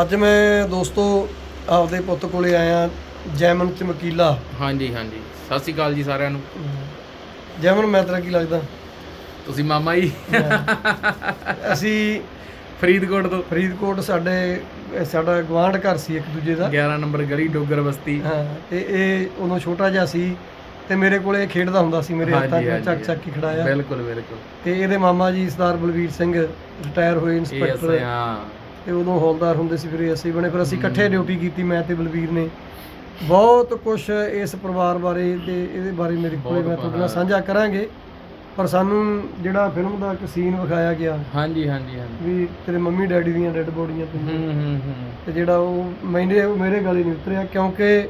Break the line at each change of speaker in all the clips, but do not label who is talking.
ਅੱਜ ਮੈਂ ਦੋਸਤੋ ਆਪਦੇ ਪੁੱਤ ਕੋਲੇ ਆਇਆ ਜੈਮਨ ਚਮਕੀਲਾ।
ਹਾਂਜੀ ਹਾਂਜੀ। ਸਤਿ ਸ਼੍ਰੀ ਅਕਾਲ ਜੀ ਸਾਰਿਆਂ ਨੂੰ।
ਜੈਮਨ ਮੈਂ ਤੇਰਾ ਕੀ ਲੱਗਦਾ?
ਤੁਸੀਂ ਮਾਮਾ ਜੀ।
ਅਸੀਂ
ਫਰੀਦਕੋਟ ਤੋਂ।
ਫਰੀਦਕੋਟ ਸਾਡੇ ਸਾਡਾ ਗਵਾਂਢ ਘਰ ਸੀ ਇੱਕ ਦੂਜੇ ਦਾ।
11 ਨੰਬਰ ਗਲੀ ਡੋਗਰ ਬਸਤੀ।
ਹਾਂ ਤੇ ਇਹ ਉਦੋਂ ਛੋਟਾ ਜਿਹਾ ਸੀ। ਤੇ ਮੇਰੇ ਕੋਲੇ ਖੇਡਦਾ ਹੁੰਦਾ ਸੀ ਮੇਰੇ ਹੱਥਾਂ 'ਚ ਚੱਕ ਚੱਕ ਕੇ ਖੜਾਇਆ
ਬਿਲਕੁਲ ਬਿਲਕੁਲ।
ਤੇ ਇਹਦੇ ਮਾਮਾ ਜੀ ਸਰਦਾਰ ਬਲਵੀਰ ਸਿੰਘ ਰਿਟਾਇਰ ਹੋਏ ਇੰਸਪੈਕਟਰ।
ਹਾਂ।
ਤੇ ਉਦੋਂ ਹੌਲਦਾਰ ਹੁੰਦੇ ਸੀ ਫਿਰ ਅਸੀਂ ਬਣੇ ਫਿਰ ਅਸੀਂ ਇਕੱਠੇ ਡਿਊਟੀ ਕੀਤੀ ਮੈਂ ਤੇ ਬਲਵੀਰ ਨੇ। ਬਹੁਤ ਕੁਝ ਇਸ ਪਰਿਵਾਰ ਬਾਰੇ ਤੇ ਇਹਦੇ ਬਾਰੇ ਮੇਰੇ ਕੋਲੇ ਮੈਂ ਤੁਹਾਡੇ ਨਾਲ
ਹਾਂ।
ਸਾਂਝਾ ਕਰਾਂਗੇ। ਪਰ ਸਾਨੂੰ ਜਿਹੜਾ ਫਿਲਮ ਦਾ ਇੱਕ ਸੀਨ ਵਿਖਾਇਆ ਗਿਆ
ਹਾਂਜੀ ਹਾਂਜੀ ਹਾਂਜੀ।
ਵੀ ਤੇਰੇ ਮੰਮੀ ਡੈਡੀ ਦੀਆਂ ਡੈੱਡ ਬੋਡੀਆਂ
ਹੂੰ
ਪਈਆਂ
ਹੂੰ ਹੂੰ।
ਤੇ ਜਿਹੜਾ ਉਹ ਮੈਨੇ ਮੇਰੇ ਗਲੇ ਨਹੀਂ ਉਤਰਿਆ ਕਿਉਂਕਿ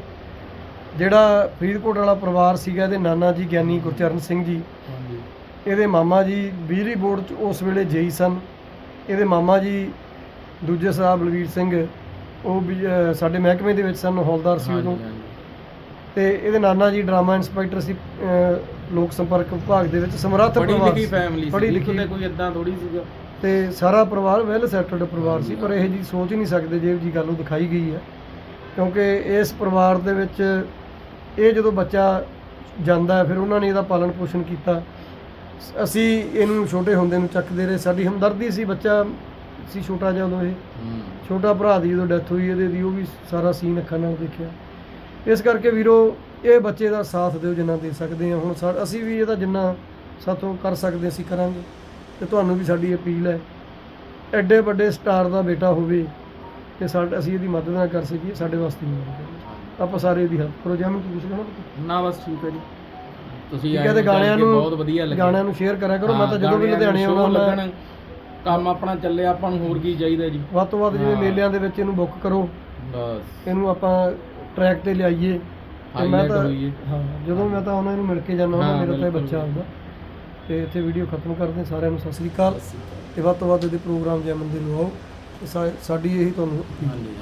ਜਿਹੜਾ ਫਰੀਦਕੋਟ ਵਾਲਾ ਪਰਿਵਾਰ ਸੀਗਾ ਇਹਦੇ ਨਾਨਾ ਜੀ ਗਿਆਨੀ ਗੁਰਚਰਨ ਸਿੰਘ ਜੀ। ਇਹਦੇ ਮਾਮਾ ਜੀ ਬਿਜਲੀ ਬੋਰਡ 'ਚ ਉਸ ਵੇਲੇ ਜੇਈ ਸਨ। ਇਹਦੇ ਮਾਮਾ ਜੀ ਦੂਜੇ ਸਾਹਿਬ ਬਲਵੀਰ ਸਿੰਘ ਉਹ ਸਾਡੇ ਮਹਿਕਮੇ ਦੇ ਵਿੱਚ ਸਨ ਹੌਲਦਾਰ ਸੀ ਉਦੋਂ। ਤੇ ਇਹਦੇ ਨਾਨਾ ਜੀ ਡਰਾਮਾ ਇੰਸਪੈਕਟਰ ਸੀ ਲੋਕ ਸੰਪਰਕ ਵਿਭਾਗ ਦੇ ਵਿੱਚ ਸਮਰੱਥ ਪਰਿਵਾਰ
ਲਿਖੀ
ਸੀ।
ਫੈਮਿਲੀ ਸੀ
ਲਿਖੀ
ਕਿਤੇ ਕੋਈ ਇਦਾਂ ਥੋੜੀ ਸੀਗਾ।
ਤੇ ਸਾਰਾ ਪਰਿਵਾਰ ਵੈਲ ਸੈਟਲਡ ਪਰਿਵਾਰ ਸੀ ਪਰ ਇਹ ਜੀ ਸੋਚ ਹੀ ਨਹੀਂ ਸਕਦੇ ਜਿਹੋ ਜੀ ਗੱਲ ਉਹ ਦਿਖਾਈ ਗਈ ਹੈ। ਕਿਉਂਕਿ ਇਸ ਪਰਿਵਾਰ ਦੇ ਵਿੱਚ ਇਹ ਜਦੋਂ ਬੱਚਾ ਜਾਂਦਾ ਹੈ ਫਿਰ ਉਹਨਾਂ ਨੇ ਇਹਦਾ ਪਾਲਣ ਪੋਸ਼ਣ ਕੀਤਾ। ਅਸੀਂ ਇਹਨੂੰ ਛੋਟੇ ਹੁੰਦੇ ਨੂੰ ਚੱਕਦੇ ਰਹੇ। ਸਾਡੀ ਹਮਦਰਦੀ ਸੀ ਬੱਚਾ ਸੀ ਛੋਟਾ ਜਿਹਾ ਉਦੋਂ ਇਹ। ਛੋਟਾ ਭਰਾ ਦੀ ਜਦੋਂ ਡੈਥ ਹੋਈ ਇਹਦੇ ਦੀ ਉਹ ਵੀ ਸਾਰਾ ਸੀਨ ਅੱਖਾਂ ਨਾਲ ਦੇਖਿਆ। ਇਸ ਕਰਕੇ ਵੀਰੋ ਇਹ ਬੱਚੇ ਦਾ ਸਾਥ ਦਿਓ ਜਿੰਨਾ ਦੇ ਸਕਦੇ ਆ। ਹੁਣ ਅਸੀਂ ਵੀ ਇਹਦਾ ਜਿੰਨਾ ਸਾਥੋਂ ਕਰ ਸਕਦੇ ਅਸੀਂ ਕਰਾਂਗੇ। ਤੇ ਤੁਹਾਨੂੰ ਵੀ ਸਾਡੀ ਅਪੀਲ ਹੈ ਐਡੇ ਵੱਡੇ ਸਟਾਰ ਦਾ ਬੇਟਾ ਹੋਵੇ ਤੇ ਸਾਡ ਅਸੀਂ ਇਹਦੀ ਮਦਦ ਨਾ ਕਰ ਸਕੀਏ ਸਾਡੇ ਵਾਸਤੇ ਨਹੀਂ। ਆਪਾਂ ਸਾਰੇ ਇਹਦੀ ਹੈਲਪ ਕਰੋ ਜਿਵੇਂ ਤੁਸੀਂ ਕਹੋ।
ਨਾ ਬਸ ਠੀਕ ਹੈ ਜੀ। ਤੁਸੀਂ
ਠੀਕ ਹੈ ਤੇ ਗਾਣਿਆਂ ਨੂੰ
ਬਹੁਤ ਵਧੀਆ ਲੱਗਿਆ
ਗਾਣਿਆਂ ਨੂੰ ਸ਼ੇਅਰ ਕਰਿਆ ਕਰੋ ਮੈਂ ਤਾਂ ਜਦੋਂ ਵੀ ਲੁਧਿਆਣੇ ਹੁੰਦਾ
ਲੱਗਣ, ਕੰਮ ਆਪਣਾ ਚੱਲੇ ਆਪਾਂ ਨੂੰ ਹੋਰ ਕੀ ਚਾਹੀਦਾ ਜੀ।
ਵੱਧ ਤੋਂ ਵੱਧ ਜਿਵੇਂ। ਮੇਲਿਆਂ ਦੇ ਵਿੱਚ ਇਹਨੂੰ ਬੁੱਕ ਕਰੋ।
ਬਸ।
ਇਹਨੂੰ ਆਪਾਂ ਟਰੈਕ ਤੇ ਲਿਆਈਏ। ਮੈਂ ਤਾਂ। ਹਾਂ ਜਦੋਂ ਮੈਂ ਤਾਂ ਉਹਨਾਂ ਨੂੰ ਮਿਲ ਕੇ ਜਾਂਦਾ ਹਾਂ ਮੇਰਾ ਤਾਂ। ਬੱਚਾ ਆਉਂਦਾ ਤੇ ਇੱਥੇ ਵੀਡੀਓ ਖਤਮ ਕਰਦੇ। ਸਾਰਿਆਂ ਨੂੰ ਸਤਿ ਸ੍ਰੀ ਅਕਾਲ। ਤੇ ਵੱਧ ਤੋਂ ਵੱਧ ਇਹਦੇ ਪ੍ਰੋਗਰਾਮ ਜੈਮਨ ਦੇ ਨੂੰ ਆਓ। ਤੇ ਸਾ- ਸਾਡੀ ਇਹੀ ਤੁਹਾਨੂੰ
ਹਾਂਜੀ।